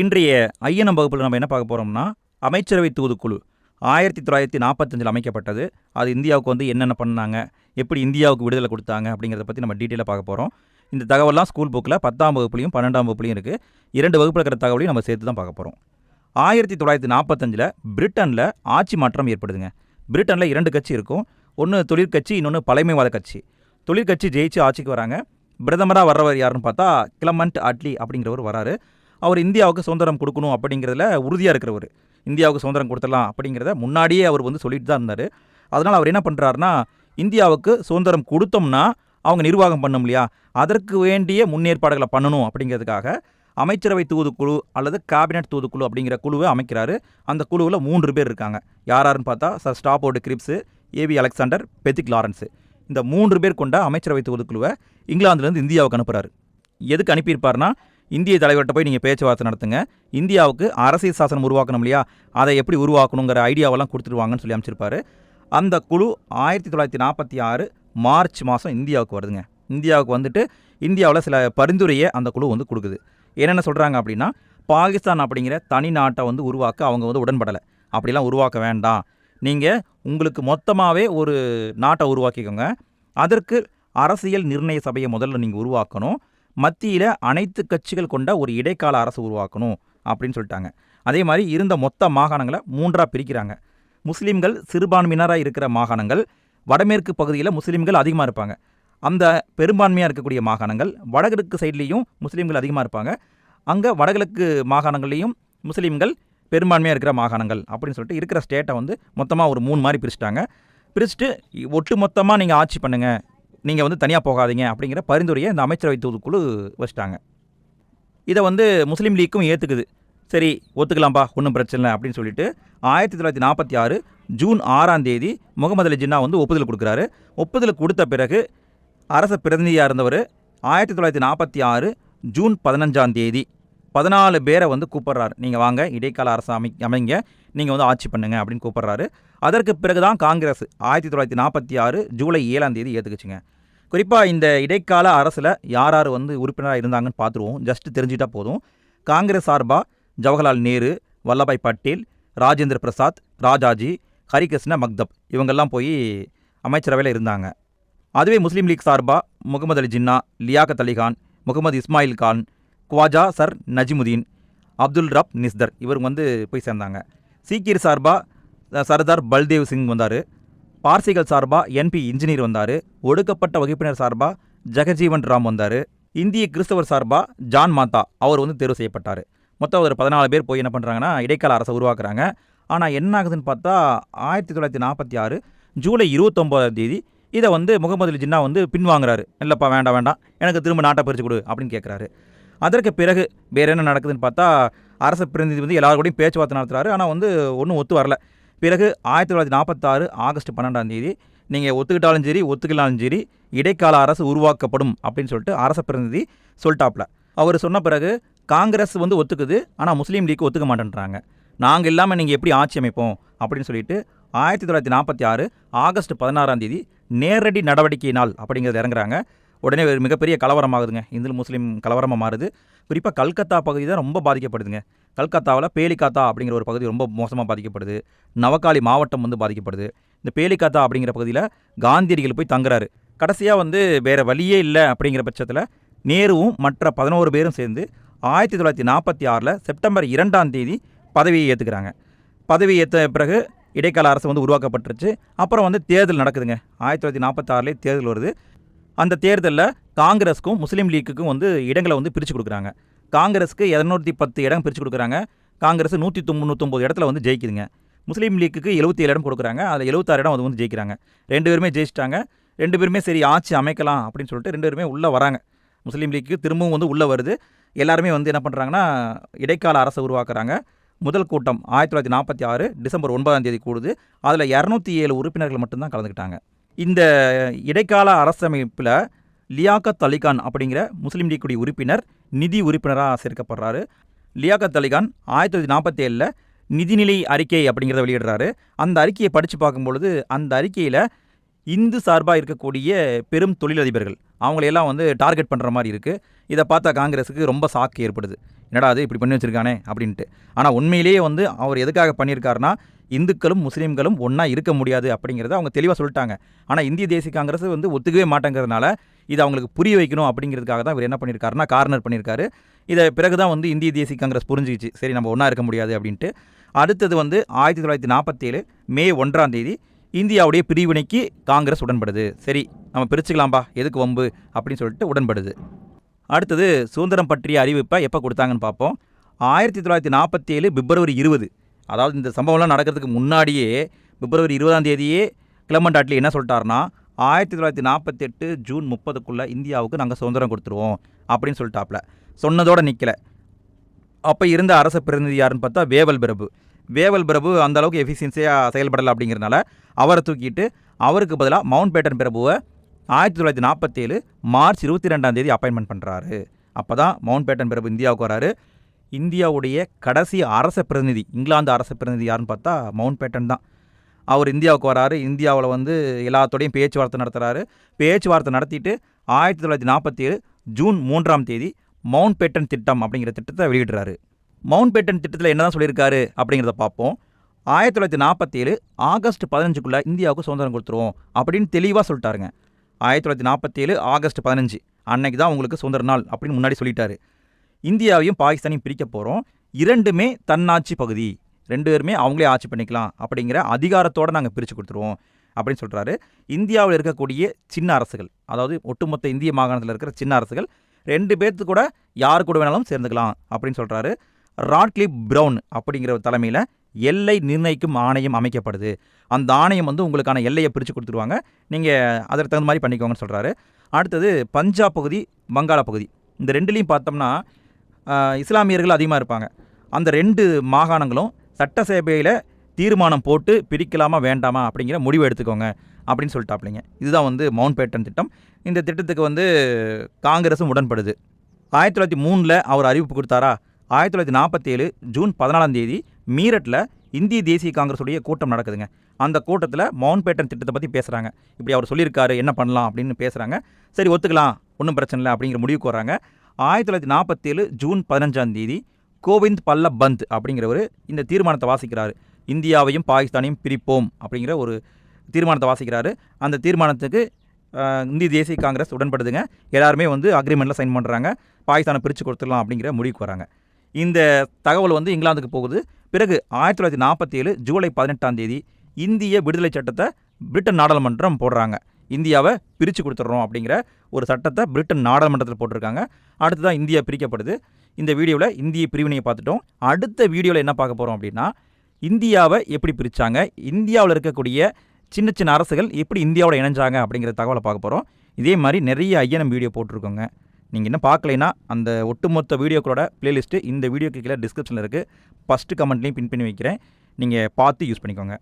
இன்றைய ஐயனம் வகுப்பில் நம்ம என்ன பார்க்க போகிறோம்னா அமைச்சரவை தூதுக்குழு. ஆயிரத்தி தொள்ளாயிரத்தி நாற்பத்தஞ்சில் அமைக்கப்பட்டது. அது இந்தியாவுக்கு வந்து என்னென்ன பண்ணாங்க எப்படி இந்தியாவுக்கு விடுதலை கொடுத்தாங்க அப்படிங்கிறத பற்றி நம்ம டீட்டெயிலாக பார்க்க போகிறோம் இந்த தகவலாம் ஸ்கூல் புக்கில் பத்தாம் வகுப்புலையும் பன்னெண்டாம் வகுப்புலையும் இருக்குது இரண்டு வகுப்பில் இருக்கிற தகவலையும் நம்ம சேர்த்து தான் பார்க்க போகிறோம் ஆயிரத்தி தொள்ளாயிரத்தி நாற்பத்தஞ்சில் பிரிட்டனில் ஆட்சி மாற்றம் ஏற்படுதுங்க. பிரிட்டனில் இரண்டு கட்சி இருக்கும். ஒன்று தொழிற்கட்சி இன்னொன்று பழமைவாத கட்சி. தொழிற்கட்சி ஜெயிச்சு ஆட்சிக்கு வராங்க. பிரதமராக வர்றவர் யாருன்னு பார்த்தா கிளமண்ட் அட்லி அப்படிங்கிறவர் வராரு. அவர் இந்தியாவுக்கு சுதந்திரம் கொடுக்கணும் அப்படிங்கிறதுல உறுதியாக இருக்கிறவர். இந்தியாவுக்கு சுதந்திரம் கொடுத்துடலாம் அப்படிங்கிறத முன்னாடியே அவர் வந்து சொல்லிட்டு தான் இருந்தார். அதனால் அவர் என்ன பண்ணுறாருனா இந்தியாவுக்கு சுதந்திரம் கொடுத்தோம்னா அவங்க நிர்வாகம் பண்ணும் இல்லையா? அதற்கு வேண்டிய முன்னேற்பாடுகளை பண்ணணும் அப்படிங்கிறதுக்காக அமைச்சரவை தூதுக்குழு அல்லது கேபினட் தூதுக்குழு அப்படிங்கிற குழுவை அமைக்கிறாரு. அந்த குழுவில் மூன்று பேர் இருக்காங்க. யாராருன்னு பார்த்தா Sir Stafford Cripps A V Alexander Pethick Lawrence இந்த மூன்று பேர் கொண்ட அமைச்சரவை தூதுக்குழுவை இங்கிலாந்துலேருந்து இந்தியாவுக்கு அனுப்புகிறாரு எதுக்கு அனுப்பியிருப்பார்னா இந்திய தலைவர்கிட்ட போய் நீங்கள் பேச்சுவார்த்தை நடத்துங்க. இந்தியாவுக்கு அரசியல் சாசனம் உருவாக்கணும் இல்லையா? அதை எப்படி உருவாக்கணுங்கிற ஐடியாவெல்லாம் கொடுத்துருவாங்கன்னு சொல்லி அமைச்சிருப்பாரு. அந்த குழு ஆயிரத்தி தொள்ளாயிரத்தி நாற்பத்தி ஆறு மார்ச் மாதம் இந்தியாவுக்கு வருதுங்க. இந்தியாவுக்கு வந்துட்டு இந்தியாவில் சில பரிந்துரையை அந்த குழு வந்து கொடுக்குது. என்னென்ன சொல்கிறாங்க அப்படின்னா பாகிஸ்தான் அப்படிங்கிற தனி நாட்டை வந்து உருவாக்க அவங்க வந்து உடன்படலை. அப்படிலாம் உருவாக்க வேண்டாம். நீங்கள் உங்களுக்கு மொத்தமாகவே ஒரு நாட்டை உருவாக்கிக்கோங்க. அதற்கு அரசியல் நிர்ணய சபையை முதல்ல நீங்கள் உருவாக்கணும். மத்தியில் அனைத்து கட்சிகள் கொண்ட ஒரு இடைக்கால அரசு உருவாக்கணும் அப்படின்னு சொல்லிட்டாங்க. அதே மாதிரி இருந்த மொத்த மாகாணங்களை மூன்றாக பிரிக்கிறாங்க. முஸ்லீம்கள் சிறுபான்மையினராக இருக்கிற மாகாணங்கள் வடமேற்கு பகுதியில் முஸ்லீம்கள் அதிகமாக இருப்பாங்க. அந்த பெரும்பான்மையாக இருக்கக்கூடிய மாகாணங்கள் வடகிழக்கு சைட்லேயும் முஸ்லீம்கள் அதிகமாக இருப்பாங்க. அங்கே வடகிழக்கு மாகாணங்கள்லேயும் முஸ்லீம்கள் பெரும்பான்மையாக இருக்கிற மாகாணங்கள் அப்படின்னு சொல்லிட்டு இருக்கிற ஸ்டேட்டை வந்து மொத்தமாக ஒரு மூணு மாதிரி பிரிச்சுட்டாங்க. பிரிச்சுட்டு ஒட்டு மொத்தமாக நீங்கள் ஆட்சி பண்ணுங்கள் நீங்கள் வந்து தனியாக போகாதீங்க அப்படிங்கிற பரிந்துரையை இந்த அமைச்சரவை தூதுக்குழு வச்சிட்டாங்க. இதை வந்து முஸ்லீம் லீக்கும் ஏற்றுக்குது சரி ஒத்துக்கலாம்ப்பா ஒன்றும் பிரச்சனை இல்லை அப்படின்னு சொல்லிட்டு ஆயிரத்தி தொள்ளாயிரத்தி நாற்பத்தி ஆறு ஜூன் ஆறாம் தேதி முகமது அலி ஜின்னா வந்து ஒப்புதல் கொடுக்குறாரு. ஒப்புதல் கொடுத்த பிறகு அரச பிரதிநிதியாக இருந்தவர் ஆயிரத்தி தொள்ளாயிரத்தி நாற்பத்தி ஆறு ஜூன் பதினஞ்சாம் தேதி பதினாலு பேரை வந்து கூப்பிட்றாரு. நீங்கள் வாங்க இடைக்கால அரசு அமை அமைங்க நீங்கள் வந்து ஆட்சி பண்ணுங்க அப்படின்னு கூப்பிட்றாரு. அதற்கு பிறகு தான் காங்கிரஸ் ஆயிரத்தி தொள்ளாயிரத்தி நாற்பத்தி ஆறு ஜூலை ஏழாம் தேதி ஏற்றுக்குச்சுங்க குறிப்பாக இந்த இடைக்கால அரசில் யார் யார் வந்து உறுப்பினராக இருந்தாங்கன்னு பார்த்துருவோம். ஜஸ்ட் தெரிஞ்சிட்டா போதும். காங்கிரஸ் சார்பாக ஜவஹர்லால் நேரு வல்லபாய் பட்டேல் ராஜேந்திர பிரசாத் ராஜாஜி ஹரிகிருஷ்ண மக்தப் இவங்கெல்லாம் போய் அமைச்சரவையில் இருந்தாங்க. அதுவே முஸ்லீம் லீக் சார்பாக முகமது அலி ஜின்னா லியாகத் அலிகான் முகமது இஸ்மாயில் கான் குவாஜா சர் நஜிமுதீன் அப்துல் ரப் நிஸ்தர் இவர் வந்து போய் சேர்ந்தாங்க. சீக்கியர் சார்பாக சர்தார் பல்தேவ் சிங் வந்தார். பார்சிகள் சார்பாக என்பி இன்ஜினியர் வந்தார். ஒடுக்கப்பட்ட வகுப்பினர் சார்பாக ஜெகஜீவன் ராம் வந்தார். இந்திய கிறிஸ்தவர் சார்பாக ஜான் மாத்தா அவர் வந்து தேர்வு செய்யப்பட்டார். மொத்தம் ஒரு பதினாலு பேர் போய் என்ன பண்ணுறாங்கன்னா இடைக்கால அரசை உருவாக்குறாங்க. ஆனால் என்ன ஆகுதுன்னு பார்த்தா ஆயிரத்தி தொள்ளாயிரத்தி நாற்பத்தி ஆறு ஜூலை இருபத்தொம்போதாம் தேதி இதை வந்து முகமது அலி ஜின்னா வந்து பின்வாங்குறாரு. இல்லைப்பா வேண்டாம் வேண்டாம். எனக்கு திரும்ப நாட்டை பிரித்து கொடு அப்படின்னு கேட்குறாரு அதற்கு பிறகு வேறு என்ன நடக்குதுன்னு பார்த்தா அரசு பிரதிநிதி வந்து எல்லாரும் கூடயும் பேச்சுவார்த்தை நடத்துகிறாரு ஆனால் வந்து ஒன்றும் ஒத்து வரல. பிறகு ஆயிரத்தி தொள்ளாயிரத்தி நாற்பத்தாறு ஆகஸ்ட் பன்னெண்டாம் தேதி நீங்கள் ஒத்துக்கிட்டாலும் சரி ஒத்துக்கலாலும் சரி இடைக்கால அரசு உருவாக்கப்படும் அப்படின்னு சொல்லிட்டு அரச பிரதிநிதி சொல்லிட்டாப்ல. அவர் சொன்ன பிறகு காங்கிரஸ் வந்து ஒத்துக்குது ஆனால் முஸ்லீம் லீக் ஒத்துக்க மாட்டேன்றாங்க. நாங்கள் இல்லாமல் நீங்கள் எப்படி ஆட்சி அமைப்போம் அப்படின்னு சொல்லிட்டு ஆயிரத்தி தொள்ளாயிரத்தி நாற்பத்தி ஆறு ஆகஸ்ட் பதினாறாம் தேதி நேரடி நடவடிக்கை நாள் அப்படிங்கிறது இறங்குறாங்க. உடனே ஒரு மிகப்பெரிய கலவரமாகுதுங்க. இந்து முஸ்லீம் கலவரமாக மாறுது. குறிப்பாக கல்கத்தா பகுதி தான் ரொம்ப பாதிக்கப்படுதுங்க. கல்கத்தாவில் பேலிகாத்தா அப்படிங்கிற ஒரு பகுதி ரொம்ப மோசமாக பாதிக்கப்படுது. நவகாலி மாவட்டம் வந்து பாதிக்கப்படுது. இந்த பேலிகாத்தா அப்படிங்கிற பகுதியில் காந்தியடிகள் போய் தங்குறாரு. கடைசியாக வந்து வேறு வழியே இல்லை அப்படிங்கிற பட்சத்தில் நேருவும் மற்ற பதினோரு பேரும் சேர்ந்து ஆயிரத்தி தொள்ளாயிரத்தி நாற்பத்தி ஆறில் செப்டம்பர் இரண்டாம் தேதி பதவியை ஏற்றுக்கிறாங்க பதவி ஏற்ற பிறகு இடைக்கால அரசு வந்து உருவாக்கப்பட்டுருச்சு. அப்புறம் வந்து தேர்தல் நடக்குதுங்க. ஆயிரத்தி தொள்ளாயிரத்தி நாற்பத்தாறுலேயே தேர்தல் வருது. அந்த தேர்தலில் காங்கிரஸுக்கும் முஸ்லீம் லீக்குக்கும் வந்து இடங்களை வந்து பிரித்து கொடுக்குறாங்க. காங்கிரஸுக்கு இரநூத்தி பத்து இடம் பிரித்து கொடுக்குறாங்க. காங்கிரஸ் நூற்றி தொண்ணூத்தொம்பது இடத்துல வந்து ஜெயிக்குதுங்க. முஸ்லீம் லீக்குக்கு எழுபத்தி ஏழு இடம் கொடுக்குறாங்க. அதில் எழுபத்தாறு இடம் அது வந்து ஜெயிக்கிறாங்க. ரெண்டு பேருமே ஜெயிச்சிட்டாங்க. ரெண்டு பேருமே சரி ஆட்சி அமைக்கலாம் அப்படின்னு சொல்லிட்டு ரெண்டு பேருமே உள்ளே வராங்க. முஸ்லீம் லீக்கு திரும்பவும் வந்து உள்ளே வருது. எல்லாருமே வந்து என்ன பண்ணுறாங்கன்னா இடைக்கால அரசை உருவாக்குறாங்க. முதல் கூட்டம் ஆயிரத்தி தொள்ளாயிரத்தி நாற்பத்தி ஆறு டிசம்பர் ஒன்பதாம் தேதி கூடுது. அதில் இரநூத்தி ஏழு உறுப்பினர்கள் மட்டும்தான் கலந்துக்கிட்டாங்க. இந்த இடைக்கால அரசமைப்பில் லியாக்கத் அலிகான் அப்படிங்கிற முஸ்லீம் லீக்குடைய உறுப்பினர் நிதி உறுப்பினராக சேர்க்கப்படுறாரு. லியாக்கத் அலிகான் ஆயிரத்தி தொள்ளாயிரத்தி நாற்பத்தி ஏழில் நிதிநிலை அறிக்கை அப்படிங்கிறத வெளியிடுறாரு. அந்த அறிக்கையை படித்து பார்க்கும்பொழுது அந்த அறிக்கையில் இந்து சார்பாக இருக்கக்கூடிய பெரும் தொழிலதிபர்கள் அவங்களையெல்லாம் வந்து டார்கெட் பண்ணுற மாதிரி இருக்குது இதை பார்த்தா காங்கிரஸுக்கு ரொம்ப சாக்கு ஏற்படுது. என்னடா அது இப்படி பண்ணி வச்சிருக்கானே அப்படின்ட்டு. ஆனால் உண்மையிலேயே வந்து அவர் எதுக்காக பண்ணியிருக்காருன்னா இந்துக்களும் முஸ்லீம்களும் ஒன்றா இருக்க முடியாது அப்படிங்கிறத அவங்க தெளிவாக சொல்லிட்டாங்க. ஆனால் இந்திய தேசிய காங்கிரஸ் வந்து ஒத்துக்கவே மாட்டேங்கிறதுனால இதை அவங்களுக்கு புரிய வைக்கணும் அப்படிங்கிறதுக்காக தான் இவர் என்ன பண்ணியிருக்காருன்னா கார்னர் பண்ணியிருக்காரு. இதை பிறகு தான் வந்து இந்திய தேசிய காங்கிரஸ் புரிஞ்சிச்சு சரி நம்ம ஒன்றா இருக்க முடியாது அப்படின்ட்டு. அடுத்தது வந்து ஆயிரத்தி தொள்ளாயிரத்தி நாற்பத்தேழு மே ஒன்றாம் தேதி இந்தியாவுடைய பிரிவினைக்கு காங்கிரஸ் உடன்படுது. சரி நம்ம பிரிச்சுக்கலாம்பா எதுக்கு வம்பு அப்படின்னு சொல்லிட்டு உடன்படுது. அடுத்தது சுதந்திரம் பற்றிய அறிவிப்பை எப்போ கொடுத்தாங்கன்னு பார்ப்போம். ஆயிரத்தி தொள்ளாயிரத்தி நாற்பத்தி ஏழு பிப்ரவரி இருபது. அதாவது இந்த சம்பவம்லாம் நடக்கிறதுக்கு முன்னாடியே பிப்ரவரி இருபதாம் தேதியே கிளமண்ட் அட்லி என்ன சொல்லிட்டாருன்னா ஆயிரத்தி தொள்ளாயிரத்தி நாற்பத்தெட்டு ஜூன் முப்பதுக்குள்ளே இந்தியாவுக்கு நாங்கள் சுதந்திரம் கொடுத்துருவோம் அப்படின்னு சொல்லிட்டாப்ல. சொன்னதோடு நிற்கல அப்போ இருந்த அரச பிரதிநிதி யாருன்னு பார்த்தா வேவல் பிரபு. வேவல் பிரபு அந்த அளவுக்கு எஃபிஷியன்சியாக செயல்படலை அப்படிங்கிறனால அவரை தூக்கிட்டு அவருக்கு பதிலாக மவுண்ட் பேட்டன் பிரபுவை ஆயிரத்தி தொள்ளாயிரத்தி நாற்பத்தேழு மார்ச் இருபத்தி ரெண்டாம் தேதி அப்பாயின்மெண்ட் பண்ணுறாரு அப்போ தான் மவுண்ட் பேட்டன் பிரபு இந்தியாவுக்கு வராரு. இந்தியாவுடைய கடைசி அரச பிரதிநிதி இங்கிலாந்து அரச பிரதிநிதி யாருன்னு பார்த்தா மவுண்ட் பேட்டன் தான். அவர் இந்தியாவுக்கு வராரு. இந்தியாவில் வந்து எல்லாத்தோடையும் பேச்சுவார்த்தை நடத்துகிறாரு பேச்சுவார்த்தை நடத்திட்டு ஆயிரத்தி தொள்ளாயிரத்தி நாற்பத்தி ஏழு ஜூன் மூன்றாம் தேதி மவுண்ட் பேட்டன் திட்டம் அப்படிங்கிற திட்டத்தை வெளியிடுறாரு. மவுண்ட் பேட்டன் திட்டத்தில் என்ன தான் சொல்லியிருக்காரு அப்படிங்கிறத பார்ப்போம். ஆயிரத்தி தொள்ளாயிரத்தி நாற்பத்தேழு ஆகஸ்ட் பதினஞ்சுக்குள்ளே இந்தியாவுக்கு சுதந்திரம் கொடுத்துருவோம் அப்படின்னு தெளிவாக சொல்லிட்டாருங்க. ஆயிரத்தி தொள்ளாயிரத்தி நாற்பத்தேழு ஆகஸ்ட் பதினஞ்சு அன்னைக்கு தான் உங்களுக்கு சுதந்திர நாள் அப்படின்னு முன்னாடி சொல்லிட்டாரு. இந்தியாவையும் பாகிஸ்தானையும் பிரிக்க போகிறோம் இரண்டுமே தன்னாட்சி பகுதி. ரெண்டு பேருமே அவங்களே ஆட்சி பண்ணிக்கலாம் அப்படிங்கிற அதிகாரத்தோடு நாங்கள் பிரித்து கொடுத்துருவோம் அப்படின்னு சொல்கிறாரு இந்தியாவில் இருக்கக்கூடிய சின்ன அரசுகள் அதாவது ஒட்டுமொத்த இந்திய மாகாணத்தில் இருக்கிற சின்ன அரசுகள் ரெண்டு பேர்த்து கூட யார் கூட வேணாலும் சேர்ந்துக்கலாம் அப்படின்னு சொல்கிறாரு ராட்லிப் ப்ரௌன் அப்படிங்கிற தலைமையில் எல்லை நிர்ணயிக்கும் ஆணையம் அமைக்கப்படுது. அந்த ஆணையம் வந்து உங்களுக்கான எல்லையை பிரித்து கொடுத்துருவாங்க. நீங்கள் அதற்கு தகுந்த மாதிரி பண்ணிக்கோங்கன்னு சொல்கிறாரு அடுத்தது பஞ்சாப் பகுதி வங்காள பகுதி. இந்த ரெண்டுலேயும் பார்த்தோம்னா இஸ்லாமியர்கள் அதிகமாக இருப்பாங்க. அந்த ரெண்டு மாகாணங்களும் சட்டசபையில் தீர்மானம் போட்டு பிரிக்கலாமா வேண்டாமா அப்படிங்கிற முடிவு எடுத்துக்கோங்க அப்படின்னு சொல்லிட்டாப்லிங்க. இதுதான் வந்து மவுண்ட் பேட்டன் திட்டம். இந்த திட்டத்துக்கு வந்து காங்கிரஸும் உடன்படுது. ஆயிரத்தி தொள்ளாயிரத்தி மூணில் அவர் அறிவிப்பு கொடுத்தாரா? ஆயிரத்தி தொள்ளாயிரத்தி நாற்பத்தேழு ஜூன் பதினாலாம் தேதி மீரட்டில் இந்திய தேசிய காங்கிரஸுடைய கூட்டம் நடக்குதுங்க. அந்த கூட்டத்தில் மவுண்ட் பேட்டன் திட்டத்தை பற்றி பேசுகிறாங்க இப்படி அவர் சொல்லியிருக்காரு என்ன பண்ணலாம் அப்படின்னு பேசுகிறாங்க சரி ஒத்துக்கலாம் ஒன்றும் பிரச்சனை இல்லை அப்படிங்கிற முடிவுக்கு வராங்க ஆயிரத்தி தொள்ளாயிரத்தி நாற்பத்தேழு ஜூன் பதினஞ்சாம் தேதி கோவிந்த் பல்ல பந்த் அப்படிங்கிறவர் இந்த தீர்மானத்தை வாசிக்கிறார். இந்தியாவையும் பாகிஸ்தானையும் பிரிப்போம் அப்படிங்கிற ஒரு தீர்மானத்தை வாசிக்கிறாரு. அந்த தீர்மானத்துக்கு இந்திய தேசிய காங்கிரஸ் உடன்படுதுங்க. எல்லாருமே வந்து அக்ரிமெண்ட்டில் சைன் பண்ணுறாங்க பாகிஸ்தானை பிரித்து கொடுத்துடலாம் அப்படிங்கிற முடிவுக்கு வராங்க. இந்த தகவல் வந்து இங்கிலாந்துக்கு போகுது. பிறகு ஆயிரத்தி தொள்ளாயிரத்தி நாற்பத்தி ஏழு ஜூலை பதினெட்டாம் தேதி இந்திய விடுதலை சட்டத்தை பிரிட்டன் நாடாளுமன்றம் போடுறாங்க. இந்தியாவை பிரித்து கொடுத்துட்றோம் அப்படிங்கிற ஒரு சட்டத்தை பிரிட்டன் நாடாளுமன்றத்தில் போட்டிருக்காங்க. அடுத்ததான் இந்தியா பிரிக்கப்படுது. இந்த வீடியோவில் இந்திய பிரிவினையை பார்த்துட்டோம். அடுத்த வீடியோவில் என்ன பார்க்க போகிறோம் அப்படின்னா இந்தியாவை எப்படி பிரித்தாங்க இந்தியாவில் இருக்கக்கூடிய சின்ன சின்ன அரசுகள் எப்படி இந்தியாவோட இணைஞ்சாங்க அப்படிங்கிற தகவலை பார்க்க போகிறோம் இதே மாதிரி நிறைய ஐயனம் வீடியோ போட்டிருக்கோங்க. நீங்கள் இன்னும் பார்க்கலைன்னா அந்த ஒட்டுமொத்த வீடியோக்களோட பிளேலிஸ்ட்டு இந்த வீடியோக்கு கீழே டிஸ்கிரிப்ஷனில் இருக்குது ஃபஸ்ட்டு கமெண்ட்லேயும் பின் பண்ணி வைக்கிறேன். நீங்கள் பார்த்து யூஸ் பண்ணிக்கோங்க.